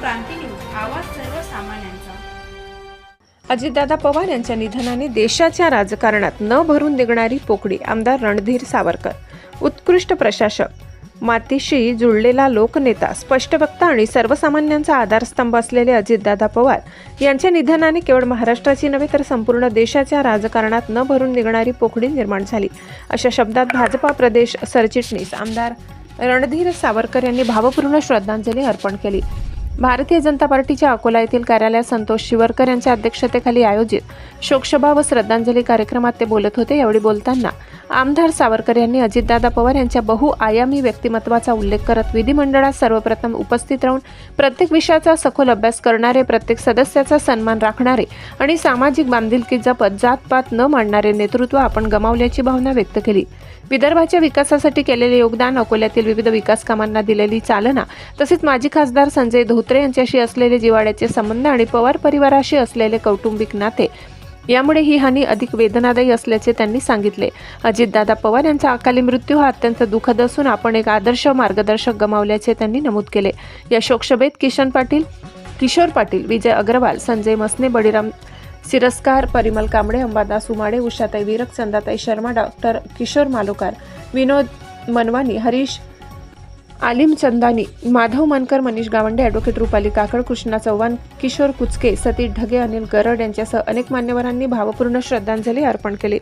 क्रांती news आवाज सर्वसामान्यांचा. अजितदादा पवार यांच्या निधनाने देशाच्या राजकारणात न भरून निघणारी पोकळी आमदार रणधीर सावरकर उत्कृष्ट प्रशासक मातीशी जुळलेला लोकनेता स्पष्टवक्ता आणि सर्वसामान्यांचा आधारस्तंभ असलेले अजितदादा पवार यांच्या निधनाने केवळ महाराष्ट्राची नव्हे तर संपूर्ण देशाच्या राजकारणात न भरून निघणारी पोकळी निर्माण झाली. अशा शब्दात भाजपा प्रदेश सरचिटणीस आमदार रणधीर सावरकर यांनी भावपूर्ण श्रद्धांजली अर्पण केली. भारतीय जनता पार्टीच्या अकोला येथील कार्यालयात संतोष शिवरकर यांच्या अध्यक्षतेखाली आयोजित शोकसभा व श्रद्धांजली कार्यक्रमात ते बोलत होते. यावेळी बोलताना आमदार सावरकर यांनी अजितदादा पवार यांच्या बहुआयामी व्यक्तिमत्वाचा उल्लेख करत विधिमंडळात सर्वप्रथम उपस्थित राहून प्रत्येक विषयाचा सखोल अभ्यास करणारे प्रत्येक सदस्याचा सन्मान राखणारे आणि सामाजिक बांधिलकी जपत जातपात न मांडणारे नेतृत्व आपण गमावल्याची भावना व्यक्त केली. विदर्भाच्या विकासासाठी केलेले योगदान अकोल्यातील विविध विकास कामांना दिलेली चालना तसेच माजी खासदार संजय धोत्रे यांच्याशी असलेले जिवाड्याचे संबंध आणि पवार परिवाराशी असलेले कौटुंबिक नाते यामुळे ही हानी अधिक वेदनादायी असल्याचे त्यांनी सांगितले. अजितदादा पवार यांचा अकाली मृत्यू हा अत्यंत दुःखद असून आपण एक आदर्श मार्गदर्शक गमावल्याचे त्यांनी नमूद केले. या शोकसभेत किशन पाटील किशोर पाटील विजय अग्रवाल संजय मसने बळीराम सिरस्कार परिमल कांबळे अंबादास उमाडे उषाताई विरक चंदाताई शर्मा डॉक्टर किशोर मालोकार विनोद मनवानी हरीश आलिम चंदानी माधव मानकर मनीष गावंडे ॲडव्होकेट रुपाली काकड कृष्णा चव्हाण किशोर कुचके सतीश ढगे अनिल गरड यांच्यासह अनेक मान्यवरांनी भावपूर्ण श्रद्धांजली अर्पण केली.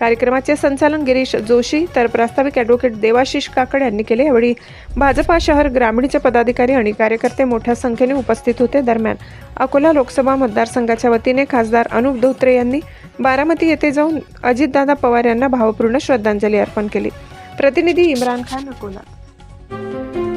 कार्यक्रमाचे संचालन गिरीश जोशी तर प्रास्ताविक ॲडव्होकेट देवाशिष काकड यांनी केले. यावेळी भाजपा शहर ग्रामीणचे पदाधिकारी आणि कार्यकर्ते मोठ्या संख्येने उपस्थित होते. दरम्यान अकोला लोकसभा मतदारसंघाच्या वतीने खासदार अनुप धोत्रे यांनी बारामती येथे जाऊन अजितदादा पवार यांना भावपूर्ण श्रद्धांजली अर्पण केली. प्रतिनिधी इम्रान खान अकोला.